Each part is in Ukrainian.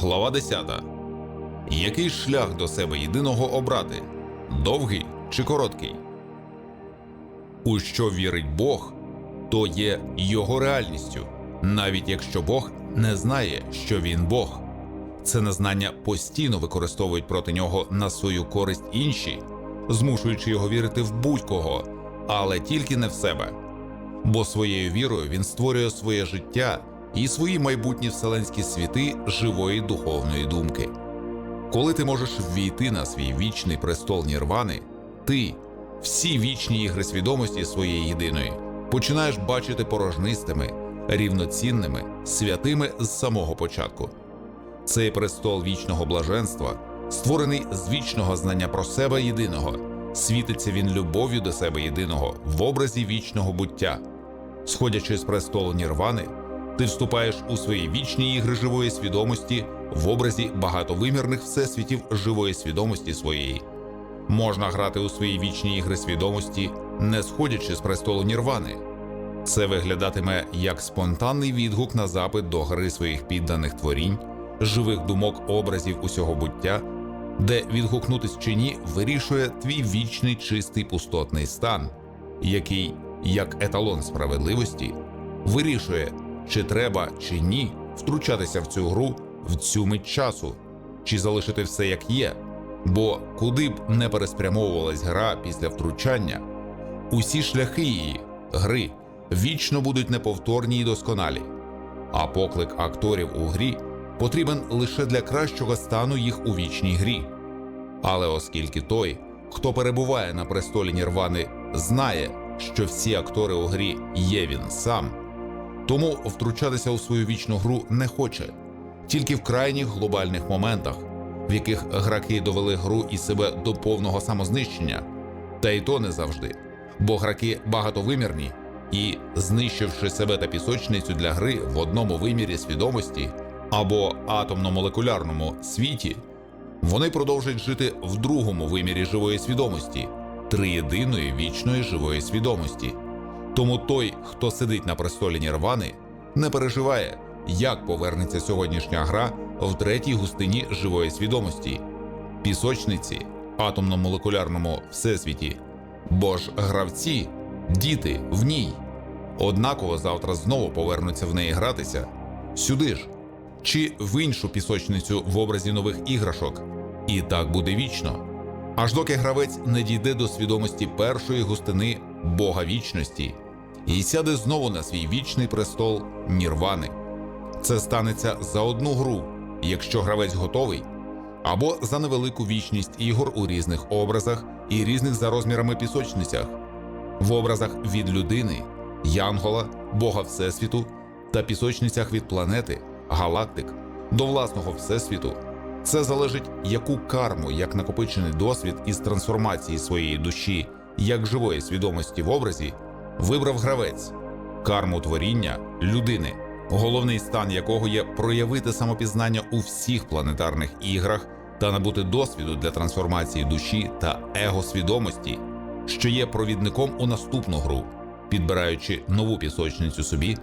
Глава 10. Який шлях до себе єдиного обрати? Довгий чи короткий? У що вірить Бог, то є його реальністю, навіть якщо Бог не знає, що він Бог. Це незнання постійно використовують проти нього на свою користь інші, змушуючи його вірити в будь-кого, але тільки не в себе. Бо своєю вірою він створює своє життя і свої майбутні вселенські світи живої духовної думки. Коли ти можеш ввійти на свій вічний престол Нірвани, ти, всі вічні ігри свідомості своєї єдиної, починаєш бачити порожнистими, рівноцінними, святими з самого початку. Цей престол вічного блаженства, створений з вічного знання про себе єдиного, світиться він любов'ю до себе єдиного в образі вічного буття. Сходячи з престолу Нірвани, ти вступаєш у свої вічні ігри живої свідомості в образі багатовимірних всесвітів живої свідомості своєї. Можна грати у свої вічні ігри свідомості, не сходячи з престолу Нірвани. Це виглядатиме як спонтанний відгук на запит до гри своїх підданих творінь, живих думок образів усього буття, де відгукнутись чи ні вирішує твій вічний чистий пустотний стан, який, як еталон справедливості, вирішує, чи треба чи ні втручатися в цю гру в цю мить часу, чи залишити все як є. Бо куди б не переспрямовувалась гра після втручання, усі шляхи її гри вічно будуть неповторні і досконалі, а поклик акторів у грі потрібен лише для кращого стану їх у вічній грі. Але оскільки той, хто перебуває на престолі Нірвани, знає, що всі актори у грі є він сам, тому втручатися у свою вічну гру не хоче, тільки в крайніх глобальних моментах, в яких граки довели гру і себе до повного самознищення, та й то не завжди, бо граки багатовимірні і, знищивши себе та пісочницю для гри в одному вимірі свідомості або атомно-молекулярному світі, вони продовжують жити в другому вимірі живої свідомості, триєдиної вічної живої свідомості. Тому той, хто сидить на престолі Нірвани, не переживає, як повернеться сьогоднішня гра в третій густині живої свідомості, пісочниці, атомно-молекулярному всесвіті. Бо ж гравці, діти в ній, однаково завтра знову повернуться в неї гратися сюди ж, чи в іншу пісочницю в образі нових іграшок. І так буде вічно. Аж доки гравець не дійде до свідомості першої густини Бога вічності і сяде знову на свій вічний престол Нірвани. Це станеться за одну гру, якщо гравець готовий, або за невелику вічність ігор у різних образах і різних за розмірами пісочницях, в образах від людини, Янгола, Бога Всесвіту та пісочницях від планети, галактик до власного всесвіту. Це залежить, яку карму, як накопичений досвід із трансформації своєї душі, як живої свідомості в образі, вибрав гравець, карму творіння людини, головний стан якого є проявити самопізнання у всіх планетарних іграх та набути досвіду для трансформації душі та его-свідомості, що є провідником у наступну гру, підбираючи нову пісочницю собі,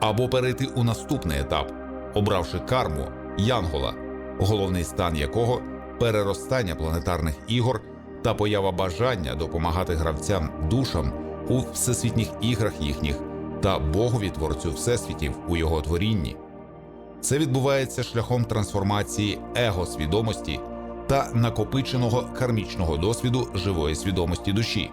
або перейти у наступний етап, обравши карму Янгола головний стан якого переростання планетарних ігор та поява бажання допомагати гравцям душам у всесвітніх іграх їхніх та Богові творцю всесвітів у його творінні. Це відбувається шляхом трансформації его-свідомості та накопиченого кармічного досвіду живої свідомості душі.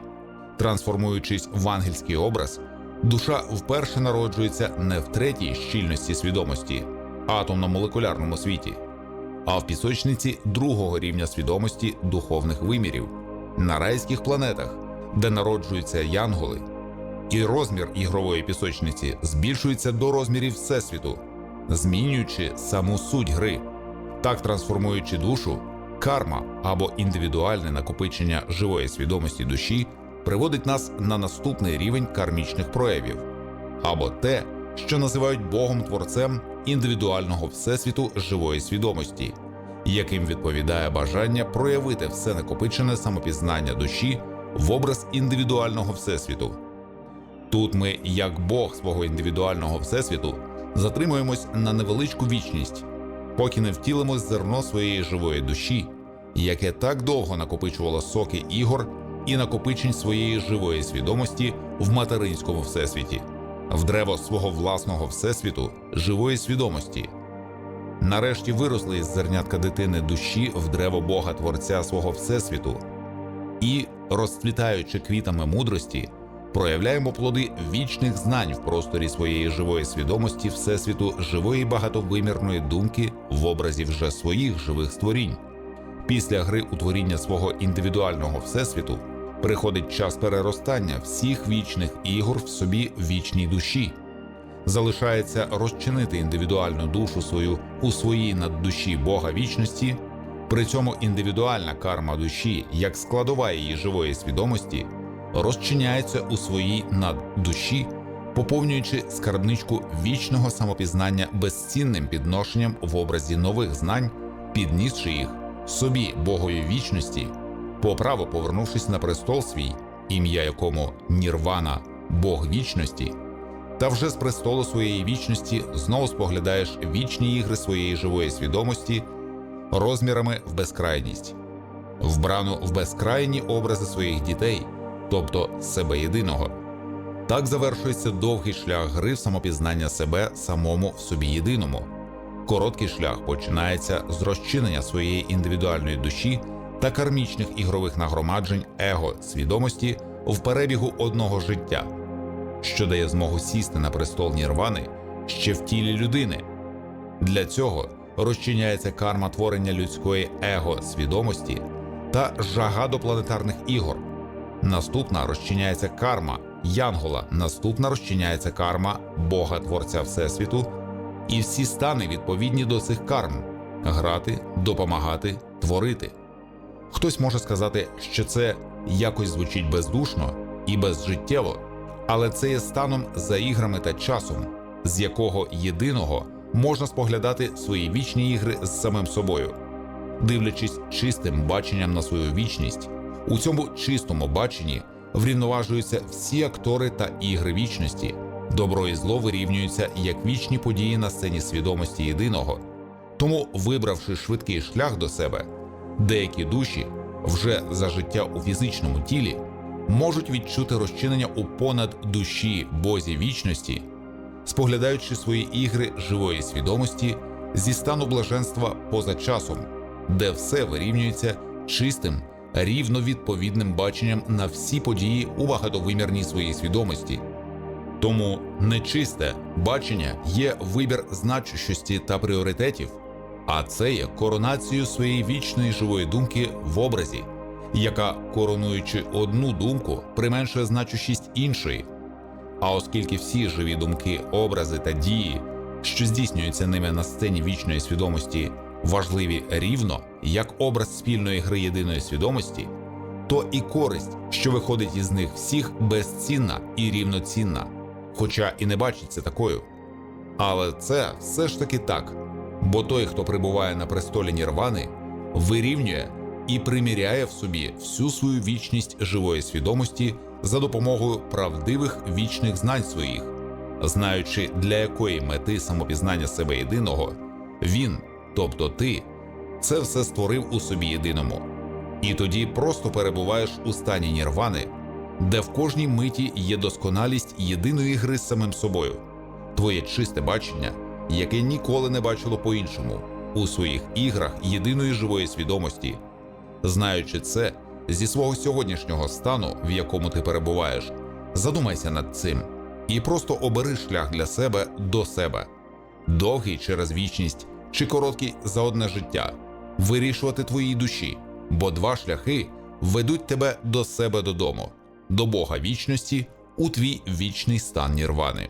Трансформуючись в ангельський образ, душа вперше народжується не в третій щільності свідомості, атомно-молекулярному світі, а в пісочниці другого рівня свідомості духовних вимірів на райських планетах, де народжуються янголи, і розмір ігрової пісочниці збільшується до розмірів всесвіту, змінюючи саму суть гри, так трансформуючи душу, карма або індивідуальне накопичення живої свідомості душі приводить нас на наступний рівень кармічних проявів, або те, що називають Богом творцем індивідуального всесвіту живої свідомості, яким відповідає бажання проявити все накопичене самопізнання душі в образ індивідуального всесвіту. Тут ми, як Бог свого індивідуального всесвіту, затримуємось на невеличку вічність, поки не втілимось зерно своєї живої душі, яке так довго накопичувало соки ігор і накопичень своєї живої свідомості в материнському всесвіті, в древо свого власного всесвіту живої свідомості. Нарешті виросли із зернятка дитини душі в древо Бога Творця свого Всесвіту, і, розцвітаючи квітами мудрості, проявляємо плоди вічних знань в просторі своєї живої свідомості Всесвіту живої багатовимірної думки в образі вже своїх живих створінь. Після гри утворіння свого індивідуального всесвіту приходить час переростання всіх вічних ігор в собі вічній душі. Залишається розчинити індивідуальну душу свою у своїй наддуші Бога вічності. При цьому індивідуальна карма душі, як складова її живої свідомості, розчиняється у своїй наддуші, поповнюючи скарбничку вічного самопізнання безцінним підношенням в образі нових знань, піднісши їх собі Богові вічності, по праву повернувшись на престол свій, ім'я якому Нірвана, Бог вічності. Та вже з престолу своєї вічності знову споглядаєш вічні ігри своєї живої свідомості розмірами в безкрайність, вбрану в безкрайні образи своїх дітей, тобто себе єдиного. Так завершується довгий шлях гри в самопізнання себе самому в собі єдиному. Короткий шлях починається з розчинення своєї індивідуальної душі та кармічних ігрових нагромаджень его свідомості в перебігу одного життя що дає змогу сісти на престол Нірвани ще в тілі людини. Для цього розчиняється карма творення людської его свідомості та жага до планетарних ігор. Наступна розчиняється карма Янгола, наступна розчиняється карма Бога Творця Всесвіту, і всі стани відповідні до цих карм грати, допомагати, творити. Хтось може сказати, що це якось звучить бездушно і безжиттєво але це є станом за іграми та часом, з якого єдиного можна споглядати свої вічні ігри з самим собою, дивлячись чистим баченням на свою вічність. У цьому чистому баченні врівноважуються всі актори та ігри вічності, добро і зло вирівнюються як вічні події на сцені свідомості єдиного. Тому, вибравши швидкий шлях до себе, деякі душі вже за життя у фізичному тілі можуть відчути розчинення у понад душі Бозі вічності, споглядаючи свої ігри живої свідомості зі стану блаженства поза часом, де все вирівнюється чистим, рівно відповідним баченням на всі події у багатовимірній своїй свідомості. Тому нечисте бачення є вибір значущості та пріоритетів, а це є коронацією своєї вічної живої думки в образі яка, коронуючи одну думку, применшує значущість іншої. А оскільки всі живі думки, образи та дії, що здійснюються ними на сцені вічної свідомості, важливі рівно як образ спільної гри єдиної свідомості, то і користь, що виходить із них всіх, безцінна і рівноцінна, хоча і не бачиться такою. Але це все ж таки так, бо той, хто прибуває на престолі Нірвани, вирівнює і приміряє в собі всю свою вічність живої свідомості за допомогою правдивих вічних знань своїх, знаючи, для якої мети самопізнання себе єдиного, він, тобто ти, це все створив у собі єдиному, і тоді просто перебуваєш у стані нірвани, де в кожній миті є досконалість єдиної гри з самим собою, твоє чисте бачення, яке ніколи не бачило по-іншому у своїх іграх єдиної живої свідомості. Знаючи це зі свого сьогоднішнього стану, в якому ти перебуваєш, задумайся над цим і просто обери шлях для себе до себе, довгий через вічність чи короткий за одне життя, вирішувати твоїй душі, бо два шляхи ведуть тебе до себе додому, до Бога вічності у твій вічний стан нірвани.